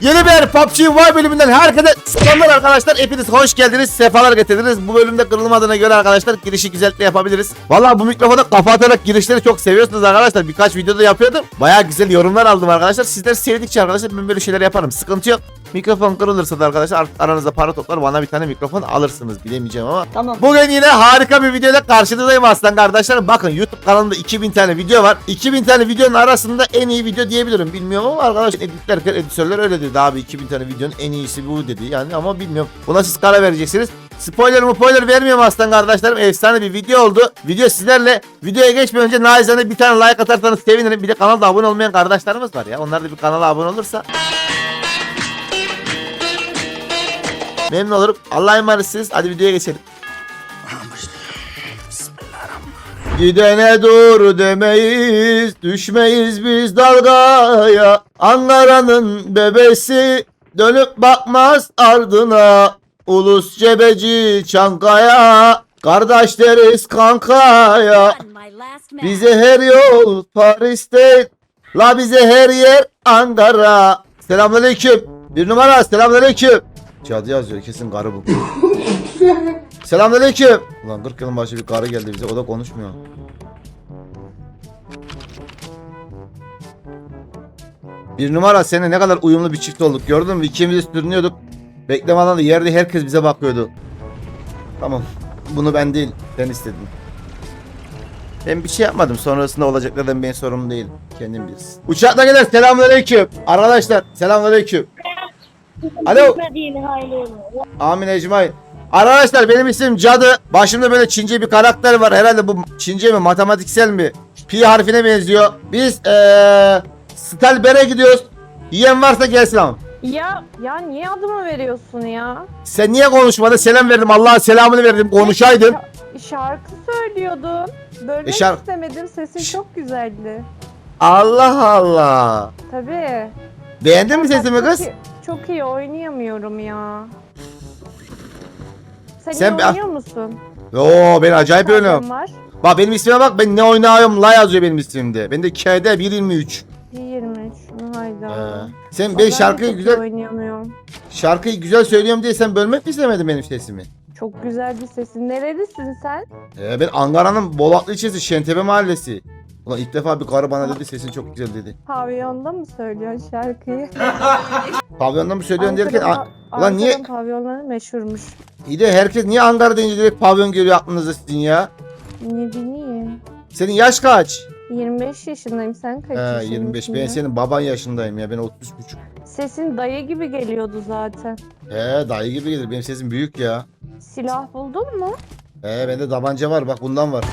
Yeni bir PUBG Mobile bölümünden herkese selamlar arkadaşlar. Hepiniz hoş geldiniz. Sefalar getirdiniz. Bu bölümde kırılmadığına göre arkadaşlar girişi güzellikle yapabiliriz. Valla bu mikrofonu kapatarak girişleri çok seviyorsunuz arkadaşlar. Birkaç videoda yapıyordum. Baya güzel yorumlar aldım arkadaşlar. Sizler sevdikçe arkadaşlar ben böyle şeyler yaparım. Sıkıntı yok. Mikrofon kırılırsa da arkadaşlar aranızda para toplar bana bir tane mikrofon alırsınız bilemeyeceğim ama. Tamam. Bugün yine harika bir videoyla karşınızdayım aslan kardeşlerim. Bakın YouTube kanalında 2000 tane video var. 2000 tane videonun arasında en iyi video diyebilirim. Bilmiyorum ama arkadaşlar editlerken editörler öyle dedi abi 2000 tane videonun en iyisi bu dedi. Yani ama bilmiyorum. Buna siz karar vereceksiniz. Spoiler mı spoiler vermiyorum aslan kardeşlerim. Efsane bir video oldu. Video sizlerle. Videoya geçmeden önce naizane bir tane like atarsanız sevinirim. Bir de kanalda abone olmayan kardeşlerimiz var ya. Onlar da bir kanala abone olursa memnun olurum. Allah'a emanetsiniz. Hadi videoya geçelim. Gidene dur demeyiz, düşmeyiz biz dalgaya. Ankara'nın bebesi dönüp bakmaz ardına. Ulus cebeci Çankaya, kardeş deriz kankaya. Bize her yol Paris'te, la bize her yer Ankara. Selamünaleyküm. Bir numara selamünaleyküm. Cadı yazıyor kesin karı bu. Selamünaleyküm. Ulan 40 yılın başı bir karı geldi bize o da konuşmuyor. Bir numara seninle ne kadar uyumlu bir çift olduk gördün mü? İkimiz sürünüyorduk. Bekleme alanında yerde herkes bize bakıyordu. Tamam. Bunu ben değil. Sen istedin. Ben bir şey yapmadım. Sonrasında olacaklardan benim sorumlu değil. Kendim bilirsin. Uçakla gelir. Selamünaleyküm. Arkadaşlar selamünaleyküm. Alo. Amin Ecmain. Arkadaşlar benim isim Cadı. Başımda böyle Çince bir karakter var. Herhalde bu Çince mi matematiksel mi? Pi harfine benziyor. Biz eee Stelber'e gidiyoruz. Yiyen varsa gelsin ama. Ya ya niye adımı veriyorsun ya? Sen niye konuşmadın? Selam verdim. Allah'a selamını verdim. Konuşaydın. Şa- şarkı söylüyordun. Bölmek E, şark- istemedim. Sesin Ş- çok güzeldi. Allah Allah. Tabii. Beğendin mi sesimi kız? iyi- Çok iyi oynayamıyorum ya. Sen, Sen iyi oynuyor musun? Oo ben acayip oynuyorum. var? Bak benim ismime bak. Ben ne oynuyorum la yazıyor benim ismimde. Ben de K'de 123. 23. Hayda. Ee, sen Ben şarkıyı güzel oynayamıyorum. şarkıyı güzel söylüyorum diye sen bölmek mi istemedin benim sesimi? Çok güzel bir sesin. Nerelisin sen? Ee, ben Ankara'nın Bolatlı ilçesi Şentepe mahallesi. Ulan ilk defa bir karı bana dedi sesin çok güzel dedi. Pavyonda mı söylüyorsun şarkıyı? Pavyonda mı söylüyorsun derken "A- ulan niye pavyonları meşhurmuş. iyi de herkes niye Ankara deyince direkt pavyon geliyor aklınıza sizin ya? Ne bileyim. Senin yaş kaç? 25 yaşındayım. Sen kaç He yaşındasın? 25 ben ya? senin baban yaşındayım ya ben 33 buçuk. Sesin dayı gibi geliyordu zaten. He dayı gibi gelir benim sesim büyük ya. Silah buldun mu? He bende tabanca var bak bundan var.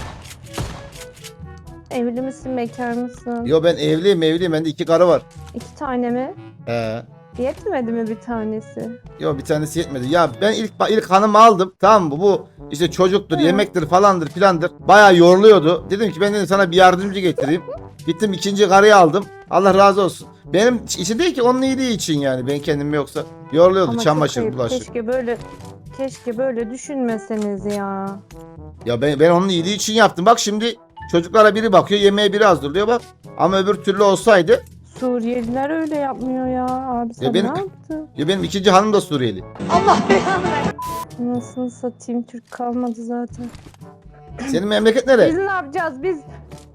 Evli misin, bekar mısın? Yo ben evliyim evliyim bende iki karı var. İki tane mi? He. Yetmedi mi bir tanesi? Yo bir tanesi yetmedi. Ya ben ilk ilk hanımı aldım. Tamam mı? Bu işte çocuktur, Hı. yemektir falandır filandır. Bayağı yoruluyordu. Dedim ki ben dedim sana bir yardımcı getireyim. Gittim ikinci karıyı aldım. Allah razı olsun. Benim için değil ki onun iyiliği için yani. Ben kendim yoksa yoruluyordu. Ama çok çamaşır, ayıp. bulaşık. Keşke böyle keşke böyle düşünmeseniz ya. Ya ben, ben onun iyiliği için yaptım. Bak şimdi çocuklara biri bakıyor, yemeğe biri hazırlıyor bak. Ama öbür türlü olsaydı Suriyeliler öyle yapmıyor ya. Abi sen benim- ne yaptın? ya benim ikinci hanım da Suriyeli. Nasıl satayım Türk kalmadı zaten. Senin memleket Biz nere? ne yapacağız? Biz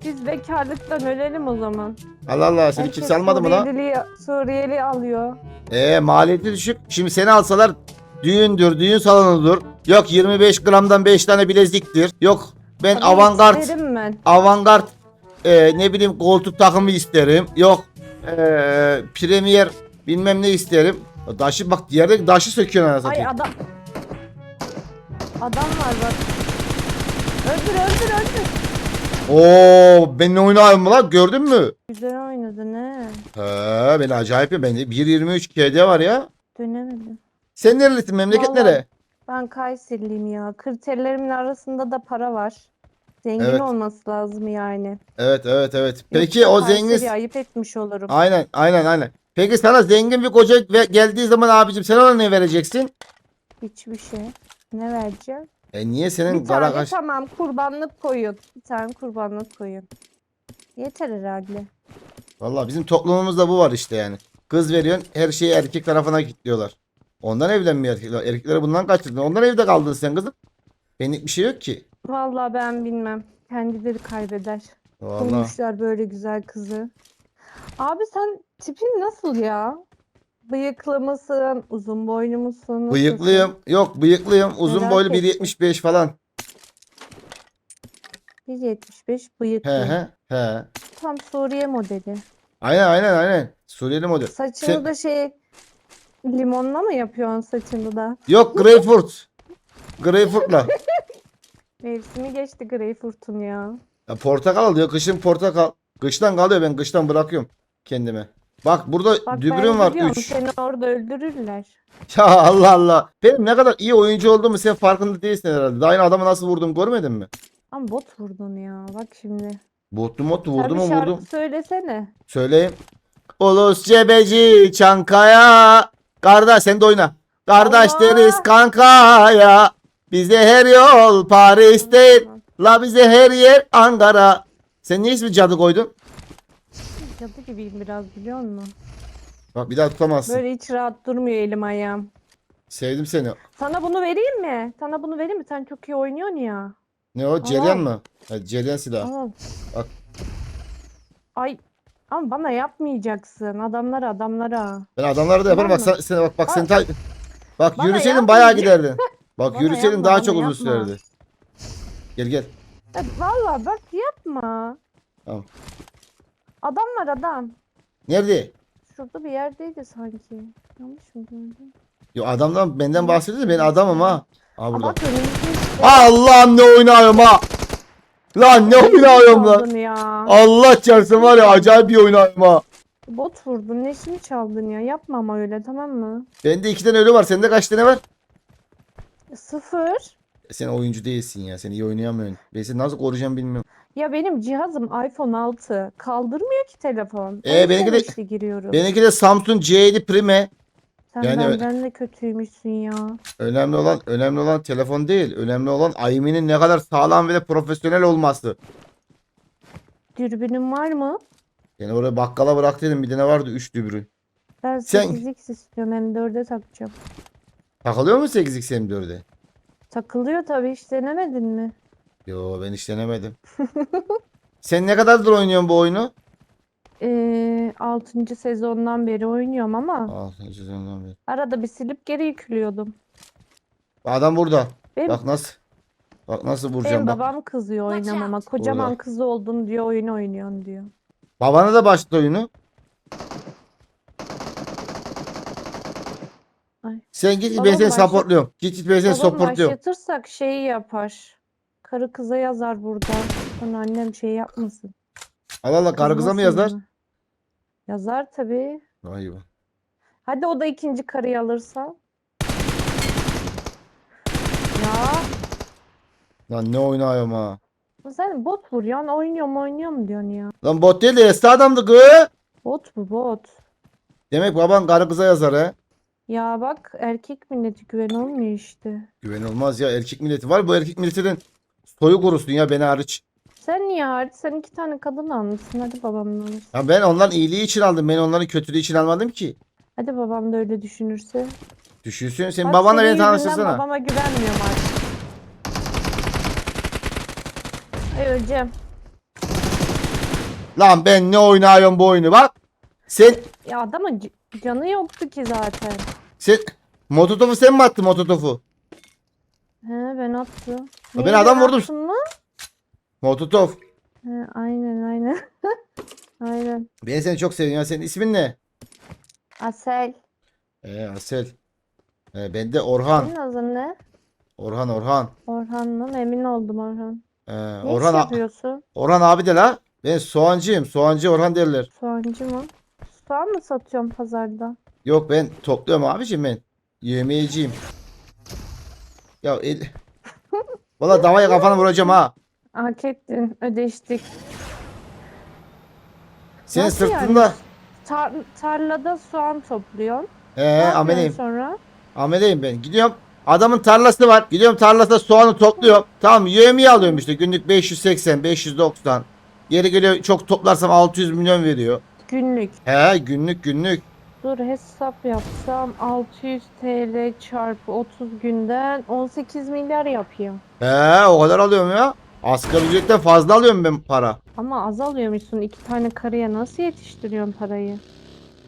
biz bekarlıktan ölelim o zaman. Allah Allah seni kimse almadı mı lan? Suriyeli, Suriyeli alıyor. Ee maliyeti düşük. Şimdi seni alsalar düğündür, düğün salonudur. Yok 25 gramdan 5 tane bileziktir. Yok ben Ama avantgard, isterim ben. avantgard e, ne bileyim koltuk takımı isterim. Yok e, premier bilmem ne isterim. Daşı bak yerdeki daşı söküyorsun anasını Ay satayım. adam. Adam var bak. Öldür öldür öldür. Oo ben ne oynuyorum lan gördün mü? Güzel oynadın he. He ben acayip ya. Bende 1.23 KD var ya. Dönemedim. Sen nerelisin memleket Vallahi- nere? Ben Kayseriliyim ya. Kriterlerimin arasında da para var. Zengin Evet. olması lazım yani. Evet evet evet. Peki Yoksa o zengin ayıp etmiş olurum. Aynen aynen aynen. Peki sana zengin bir koca ve- geldiği zaman abicim sen ona ne vereceksin? Hiçbir şey. Ne vereceğim? E niye senin Bir tane kaş... tamam kurbanlık koyun. Bir tane kurbanlık koyun. Yeter herhalde. Valla bizim toplumumuzda bu var işte yani. Kız veriyorsun her şeyi erkek tarafına kilitliyorlar. Ondan evlenmiyor erkekler. Erkekleri bundan kaçırdın. Ondan evde kaldın sen kızım. Benlik bir şey yok ki. Vallahi ben bilmem. Kendileri kaybeder. Vallahi. Bulmuşlar böyle güzel kızı. Abi sen tipin nasıl ya? Bıyıklı mısın? Uzun boylu musun? Nasılsın? Bıyıklıyım. Yok bıyıklıyım. Uzun Merak boylu ettim. 1.75 falan. 1.75 bıyıklı. He he he. Tam Suriye modeli. Aynen aynen aynen. Suriyeli model. Saçını Sen- da şey limonla mı yapıyorsun saçını da? Yok greyfurt. Greyfurtla. Mevsimi geçti greyfurtun ya. Ya portakal alıyor. Kışın portakal. Kıştan kalıyor ben kıştan bırakıyorum kendime. Bak burada Bak dübürüm ben var gidiyorum 3. seni orada öldürürler. Ya Allah Allah. Benim ne kadar iyi oyuncu olduğumu sen farkında değilsin herhalde. Daha yeni adamı nasıl vurdum görmedin mi? Ama bot vurdun ya bak şimdi. Botlu vurdum bir mu vurdum. söylesene. Söyleyeyim. Ulus cebeci Çankaya. Kardeş sen de oyna. Kardeş Allah! deriz kankaya. Bize her yol Paris değil. La bize her yer Ankara. Sen niye ismi cadı koydun? Cadı gibiyim biraz biliyor musun? Bak bir daha tutamazsın. Böyle hiç rahat durmuyor elim ayağım. Sevdim seni. Sana bunu vereyim mi? Sana bunu vereyim mi? Sen çok iyi oynuyorsun ya. Ne o? Ceryan Al. mı? Ha, ceryan silahı. Bak. Ay ama bana yapmayacaksın. Adamlara adamlara. Ben adamları da yaparım. Bak Tamam sen, sen bak bak Bak. sen Bak Bana yürüseydin bayağı giderdin. Bak Bana yürüseydin yapma, daha bana çok uzun yapma. sürerdi. Gel gel. Ya, Valla bak yapma. Tamam. Adam var adam. Nerede? Şurada bir yerdeydi sanki. Yanlış mı gördüm? Yo adamdan benden bahsediyor da ben adamım ha. Aa, burada. önümüzde işte. Allah'ım ne oynuyorum ha. Lan ne oynuyorum lan. Çaldın ya. Allah çarpsın var ya acayip bir oynuyorum ha. Bot vurdun. Neşini çaldın ya. Yapma ama öyle tamam mı? Bende iki tane ölü var. Sende kaç tane var? Sıfır. Sen oyuncu değilsin ya. Sen iyi oynayamıyorsun. Ben seni nasıl koruyacağım bilmiyorum. Ya benim cihazım iPhone 6. Kaldırmıyor ki telefon. Ee, benimki de- işte giriyorum. Benimki de Samsung C7 Prime. Sen yani- benden de kötüymüşsün ya. Önemli olan önemli olan telefon değil. Önemli olan IMEI'nin ne kadar sağlam ve de profesyonel olması. Dürbünün var mı? Yani oraya bakkala bırak dedim bir tane vardı 3 dübürü. Ben Sen- 8x istiyorum. M4'e takacağım. Takılıyor mu 8x M4'e? Takılıyor tabii hiç denemedin mi? Yo ben hiç denemedim. Sen ne kadardır oynuyorsun bu oyunu? Ee, 6. sezondan beri oynuyorum ama Altıncı sezondan beri. arada bir silip geri yüklüyordum. Adam burada. Benim, Bak nasıl. Bak nasıl benim vuracağım bak. babam kızıyor oynamama. Kocaman Burada. kız oldun diyor oyun oynuyorsun diyor. Babana da başladı oyunu. Ay. Sen git ben Babam seni başlat- supportluyorum. Git git ben seni Babam supportluyorum. başlatırsak şeyi yapar. Karı kıza yazar burada. Sonra annem şey yapmasın. Allah Allah karı kıza mı kızmasın yazar? Yazar tabii. Vay be. Hadi o da ikinci karıyı alırsa. Ya Lan ne oynuyorum ha. sen bot vuruyorsun oynuyorum oynuyorum diyorsun ya. Lan bot değil de eski adamdı kız. Bot bu bot. Demek baban karı kıza yazar he. Ya bak erkek milleti güven olmuyor işte. Güven olmaz ya erkek milleti var. Bu erkek milletinin soyu kurusun ya beni hariç. Sen niye hariç? Sen iki tane kadın almışsın. Hadi babamla alırsın. Ya ben onların iyiliği için aldım. Ben onların kötülüğü için almadım ki. Hadi babam da öyle düşünürse. Düşünsün. Sen Bak babanla senin beni yüzünden tanıştırsana. babama güvenmiyorum artık. Ay öleceğim. Lan ben ne oynuyorum bu oyunu bak. Sen Ya adamın c- canı yoktu ki zaten. Sen Mototofu sen mi attın Mototofu? He ben attım. ben Neyi adam vurdum. mı? Mototof. He, aynen aynen. aynen. Ben seni çok seviyorum ya. Senin ismin ne? Asel. Ee, Asel. Ee, ben de Orhan. Senin adın ne? Orhan Orhan. Orhan mı? Emin oldum Orhan. Ee, Ne Orhan, iş a- yapıyorsun? Orhan abi de la. Ben soğancıyım. Soğancı Orhan derler. Soğancı mı? Soğan mı satıyorum pazarda? Yok ben topluyorum abicim ben. Yemeyeceğim. Ya el... Valla davaya kafana vuracağım ha. Hak ettin. Ödeştik. Senin Nasıl yani? sırtında. Tar- tarlada soğan topluyorsun. Ee, Ne yapıyorsun ameleyim. sonra? Ameleyim ben. Gidiyorum. Adamın tarlası var. Gidiyorum tarlasında soğanı topluyorum. Tamam yemeği alıyorum işte. Günlük 580, 590. Yeri geliyor çok toplarsam 600 milyon veriyor. Günlük. He günlük günlük. Dur hesap yapsam 600 TL çarpı 30 günden 18 milyar yapayım. He o kadar alıyorum ya. Asgari ücretten fazla alıyorum ben para. Ama az alıyormuşsun. iki tane karıya nasıl yetiştiriyorsun parayı?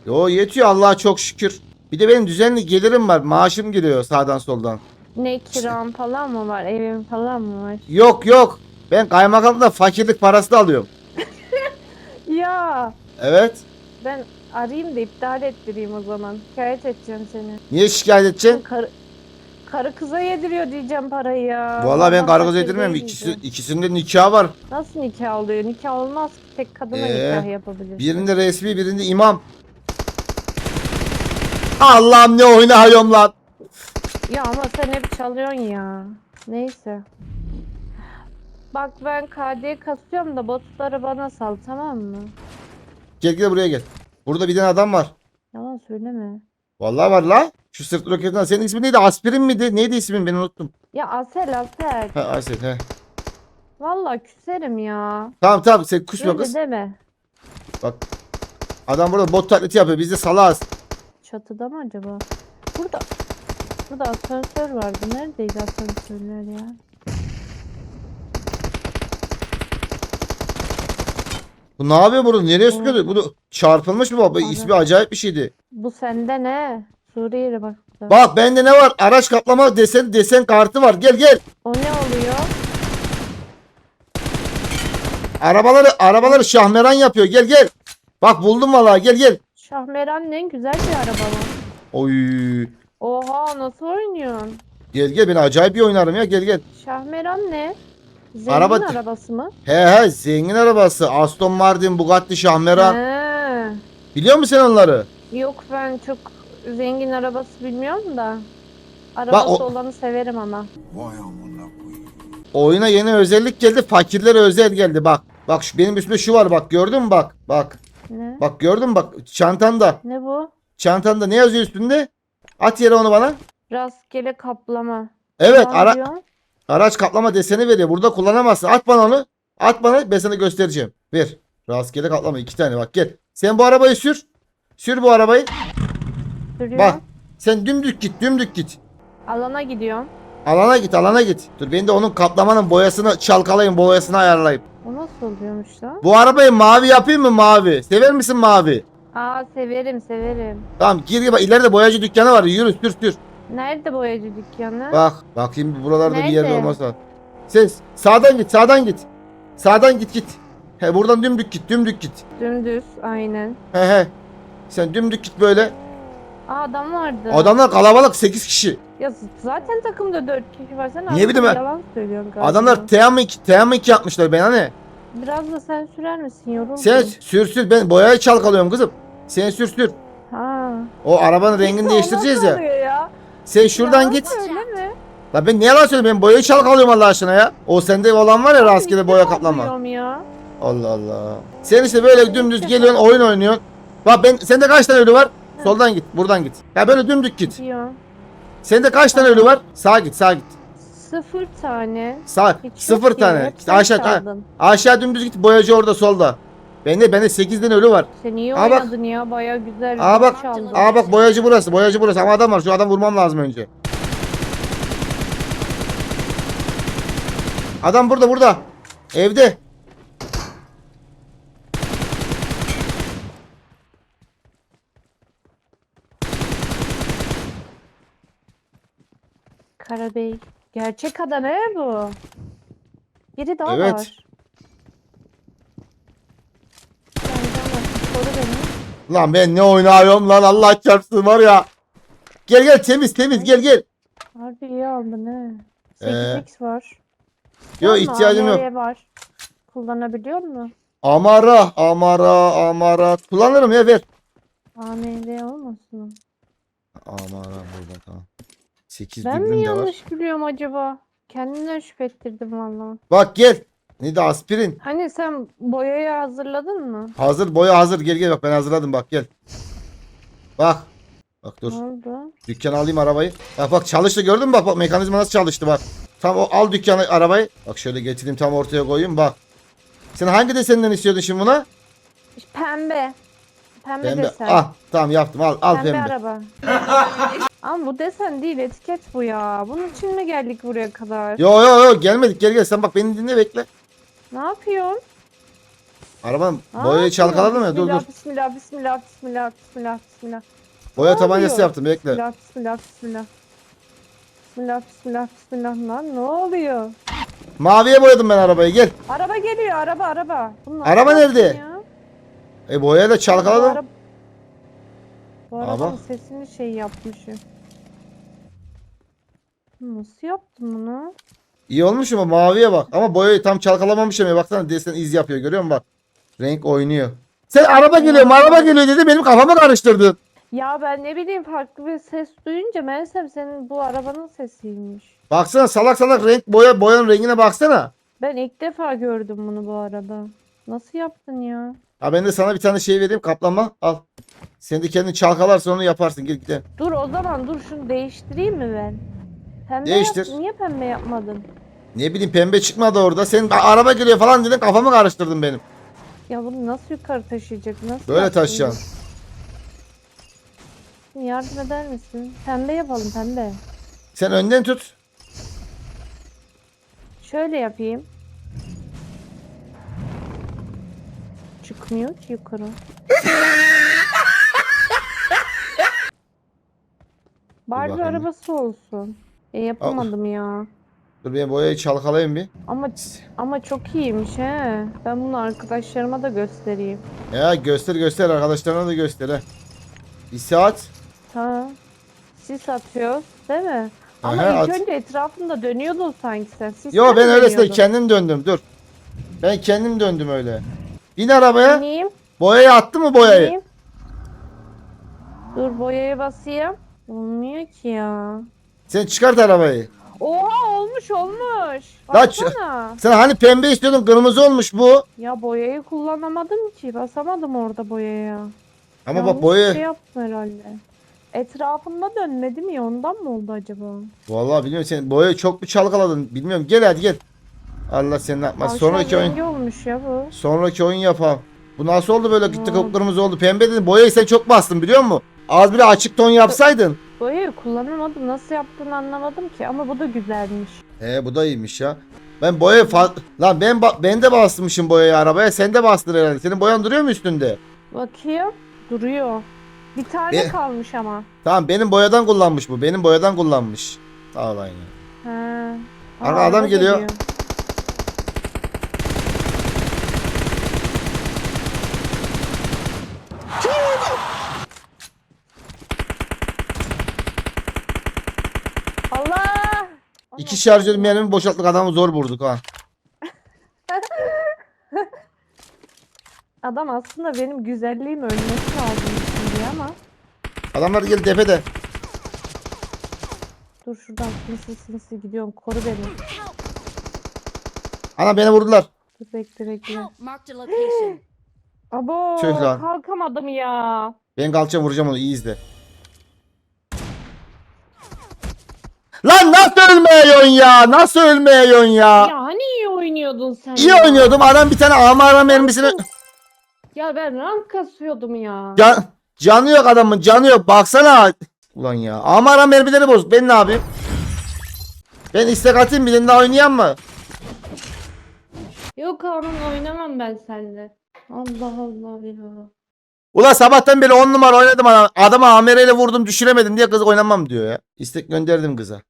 Yo yetiyor Allah'a çok şükür. Bir de benim düzenli gelirim var. Maaşım giriyor sağdan soldan. Ne kiram falan mı var? Evin falan mı var? Yok yok. Ben kaymakamda fakirlik parası da alıyorum. Ya Evet. ben arayayım da iptal ettireyim o zaman. Şikayet edeceğim seni. Niye şikayet edeceksin? Karı, karı kıza yediriyor diyeceğim parayı ya. Vallahi ben kargız fakir yedirmem. İkisi, ikisinde nikah var. Nasıl nikah oluyor? Nikah olmaz ki. Tek kadına Ee, nikah yapabilir. Birinde resmi birinde imam. Allah'ım ne oynuyorum lan. Ya ama sen hep çalıyorsun ya. Neyse. Bak ben KD kasıyorum da botları bana sal tamam mı? Gel gel buraya gel. Burada bir tane adam var. Yalan söyleme. Vallahi var la. Şu sırt roketinden. Senin ismin neydi? Aspirin miydi? Neydi ismin? Ben unuttum. Ya Asel Asel. Ha Asil he. Vallahi küserim ya. Tamam tamam sen kusma Öyle kız. deme. Bak. Adam burada bot taklidi yapıyor. Biz de salağız. Çatıda mı acaba? Burada. Burada asansör vardı. Neredeydi asansörler ya? Bu ne yapıyor burada? Nereye sıkıyordu? Bu çarpılmış mı baba? İsmi acayip bir şeydi. Bu sende ne? Suriyeli bak. Bak bende ne var? Araç kaplama desen desen kartı var. Gel gel. O ne oluyor? Arabaları arabaları şahmeran yapıyor. Gel gel. Bak buldum vallahi. Gel gel. Şahmeran ne güzel bir araba mı? Oy. Oha nasıl oynuyorsun? Gel gel ben acayip bir oynarım ya. Gel gel. Şahmeran ne? Zengin Araba- arabası mı? He he zengin arabası. Aston Martin, Bugatti, Şahmeran. He. Biliyor musun sen onları? Yok ben çok zengin arabası bilmiyorum da. Arabası o- olanı severim ama. Vay amına koyayım. Oyuna yeni özellik geldi. Fakirlere özel geldi. Bak. Bak şu benim üstümde şu var bak. Gördün mü bak. Bak. Ne? Bak gördün mü bak. Çantanda. Ne bu? Çantanda ne yazıyor üstünde? At yere onu bana. Rastgele kaplama. Evet Ne ara, diyor? Araç kaplama deseni veriyor. Burada kullanamazsın. At bana onu. At bana ben sana göstereceğim. Ver. Rastgele kaplama iki tane bak gel. Sen bu arabayı sür. Sür bu arabayı. Sürüyor. Bak. Sen dümdük git dümdük git. Alana gidiyorum. Alana git alana git. Dur ben de onun kaplamanın boyasını çalkalayayım boyasını ayarlayayım. O nasıl oluyormuş lan? Bu arabayı mavi yapayım mı mavi? Sever misin mavi? Aa severim severim. Tamam gir gir bak ileride boyacı dükkanı var yürü sür sür. Nerede boyacı dükkanı? Bak bakayım buralarda bir yerde Nerede? olmasa. Sen sağdan git sağdan git. Sağdan git git. He buradan dümdük git dümdük git. Dümdüz aynen. He he. Sen dümdük git böyle. Aa adam vardı. Adamlar kalabalık 8 kişi. Ya zaten takımda 4 kişi var. Sen adama bileyim ben. yalan söylüyorsun galiba. Adamlar teamik teamik yapmışlar ben hani. Biraz da sen sürer misin yoruldum. Sen sür sür ben boyayı çalkalıyorum kızım. Sen sür sür. Ha. O arabanın rengini değiştireceğiz ya. Sen şuradan git. La ben ne yalan söyleyeyim ben boyayı çalkalıyorum Allah aşkına ya. O sende olan var ya rastgele boya kaplama. Ya. Allah Allah. Sen işte böyle dümdüz geliyorsun oyun oynuyorsun. Bak ben sende kaç tane ölü var? Soldan git, buradan git. Ya böyle dümdük git. Diyor. Sende kaç tane ölü var? Sağa git, sağa git. Sıfır tane. Sağ Hiç sıfır ki, tane. hep İşte sen aşağı çaldın. aşağı dümdüz git. Boyacı orada solda. Bende bende 8 tane ölü var. Sen iyi Aa, bak. oynadın ya. Baya güzel. Aa bak. çaldın. Aa bak boyacı burası. Boyacı burası. Ama adam var. Şu adam vurmam lazım önce. Adam burada burada. Evde. Karabey. Gerçek adam he bu. Biri daha Evet. var. Benden var. Koru beni. Lan ben ne oynuyorum lan Allah çarpsın var ya. Gel gel temiz temiz gel gel. Harbi iyi aldın he. Ee, 8x var. Yok Var mı? ihtiyacım yok. AMR var. Kullanabiliyor musun? Amara amara amara. Kullanırım ya ver. AMR olmasın? Amara burada tamam. 8 Ben mi dürbün de var. yanlış biliyorum acaba? Kendimden şüphe ettirdim valla. Bak gel. Ne de aspirin. Hani sen boyayı hazırladın mı? Hazır boya hazır gel gel bak ben hazırladım bak gel. Bak. Bak dur. Ne oldu? Dükkanı alayım arabayı. Bak bak çalıştı gördün mü bak bak mekanizma nasıl çalıştı bak. Tam o al dükkanı arabayı. Bak şöyle getireyim tam ortaya koyayım bak. Sen hangi desenden istiyordun şimdi buna? Pembe. Pembe, Pembe. desen. Ah tamam yaptım al al pembe, pembe. araba. Ama bu desen değil etiket bu ya. Bunun için mi geldik buraya kadar? Yo yo yo gelmedik gel gel sen bak beni dinle bekle. Ne yapıyorsun? Arabanın Ne boyayı yapıyorsun? çalkaladım ya dur dur. Bismillah, bismillah, bismillah, bismillah, bismillah, bismillah. Boya Ne tabancası oluyor? yaptım bekle. Bismillah, bismillah, bismillah. Bismillah, bismillah, bismillah. Lan ne oluyor? Maviye boyadım ben arabayı gel. Araba geliyor, araba, araba. Bu nasıl Araba nerede? ya? E boyayla Bu çalkaladım. araba- Bu arabanın sesini şey yapmışım. Nasıl yaptın bunu? İyi olmuş mu maviye bak. Ama boyayı tam çalkalamamışım ya baksana desen iz yapıyor görüyor musun bak. Renk oynuyor. Sen araba geliyor araba geliyor dedi benim kafamı karıştırdın. Ya ben ne bileyim farklı bir ses duyunca meğersem senin bu arabanın sesiymiş. Baksana salak salak renk boya boyanın rengine baksana. Ben ilk defa gördüm bunu bu arada. Nasıl yaptın ya? Ha ben de sana bir tane şey vereyim kaplama al. Sen de kendin çalkalarsan onu yaparsın gel gidelim. Dur o zaman dur şunu değiştireyim mi ben? Pembe Değiştir. yap- Niye pembe yapmadın? Ne bileyim pembe çıkmadı orada. Sen "Aa, araba geliyor falan dedin kafamı karıştırdın benim. Ya bunu nasıl yukarı taşıyacak? Nasıl Böyle yaptın taşıyacaksın. Yardım eder misin? Pembe yapalım pembe. Sen önden tut. Şöyle yapayım. Çıkmıyor ki yukarı. Barbie bakayım. arabası olsun. E yapamadım ya. Dur ben boyayı çalkalayayım bir. Ama ama çok iyiymiş he. Ben bunu arkadaşlarıma da göstereyim. Ya göster göster arkadaşlarına da göster ha. Bir saat. Ha. Sis atıyoruz değil mi? Ama Aha, ilk at. önce etrafında dönüyordun sanki sen. Sis Yo ben öylesine kendim döndüm dur. Ben kendim döndüm öyle. Bin arabaya. Bineyim. Boyayı attı mı boyayı? bineyim. Dur boyaya basayım. Olmuyor ki ya. Sen çıkart arabayı. Oha olmuş olmuş. Baksana. Sen hani pembe istiyordun kırmızı olmuş bu. Ya boyayı kullanamadım ki. Basamadım orada boyaya. Ama Yanlış bak boya. şey yaptım herhalde. Etrafında dönmedim ya ondan mı oldu acaba? Vallahi bilmiyorum sen boyayı çok mu çalkaladın bilmiyorum. Gel hadi gel. Allah seni yapmaz. Tavşan Sonraki oyun. rengi olmuş ya bu. Sonraki oyun yapalım. Bu nasıl oldu böyle gitti kıpkırmızı oldu. Pembe dedin boyayı sen çok bastın biliyor musun? Az bile açık ton yapsaydın. Boyayı kullanamadım. Nasıl yaptığını anlamadım ki ama bu da güzelmiş. He bu da iyiymiş ya. Ben boya fa- Lan ben ba- ben de basmışım boyayı arabaya. Sen de bastın herhalde. Senin boyan duruyor mu üstünde? Bakayım. Duruyor. Bir tane Be- kalmış ama. Tamam benim boyadan kullanmış bu. Benim boyadan kullanmış. Sağ ol ya. He. Arka adam geliyor. Allah! İki şarjör mermi boşalttık adamı zor vurduk ha. Adam aslında benim güzelliğim ölmesi lazım şimdi ama. Adamlar geldi tepede. Dur şuradan sinsi sinsi gidiyorum. Koru beni. Ana beni vurdular. Dur bekle bekle. Help! Marked a location. Abo Tüh lan. kalkamadım ya. Ben kalkacağım vuracağım onu iyi izle. Lan nasıl ölmeyiyorsun ya? Nasıl ölmeyiyorsun ya? Ya hani iyi oynuyordun sen İyi ya. oynuyordum. Adam bir tane amara mermisini... Ya ben rank kasıyordum ya. Can, canı yok adamın canı yok. Baksana. Ulan ya. Amara mermileri bozuk. Ben ne yapayım? Ben istek atayım birinde daha oynayan mı? Yok Harun oynamam ben seninle. Allah Allah ya. Ulan sabahtan beri 10 numara oynadım adam. Adama amereyle vurdum düşüremedim diye kız oynamam diyor ya. İstek gönderdim kıza.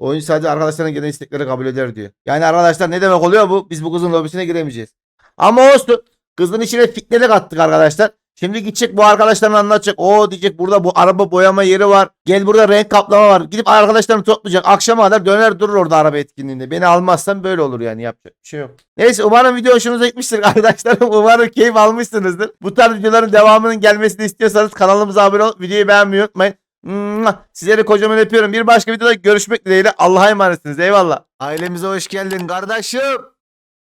Oyun sadece arkadaşlarına gelen istekleri kabul eder diyor. Yani arkadaşlar ne demek oluyor bu? Biz bu kızın lobisine giremeyeceğiz. Ama olsun. Kızın içine fitneli kattık arkadaşlar. Şimdi gidecek bu arkadaşlarına anlatacak. O diyecek burada bu araba boyama yeri var. Gel burada renk kaplama var. Gidip arkadaşlarını toplayacak. Akşama kadar döner durur orada araba etkinliğinde. Beni almazsan böyle olur yani yapacak bir şey yok. Neyse umarım video hoşunuza gitmiştir arkadaşlarım. Umarım keyif almışsınızdır. Bu tarz videoların devamının gelmesini istiyorsanız kanalımıza abone olup videoyu beğenmeyi unutmayın. Sizleri kocaman öpüyorum. Bir başka videoda görüşmek dileğiyle. Allah'a emanetsiniz. Eyvallah. Ailemize hoş geldin kardeşim.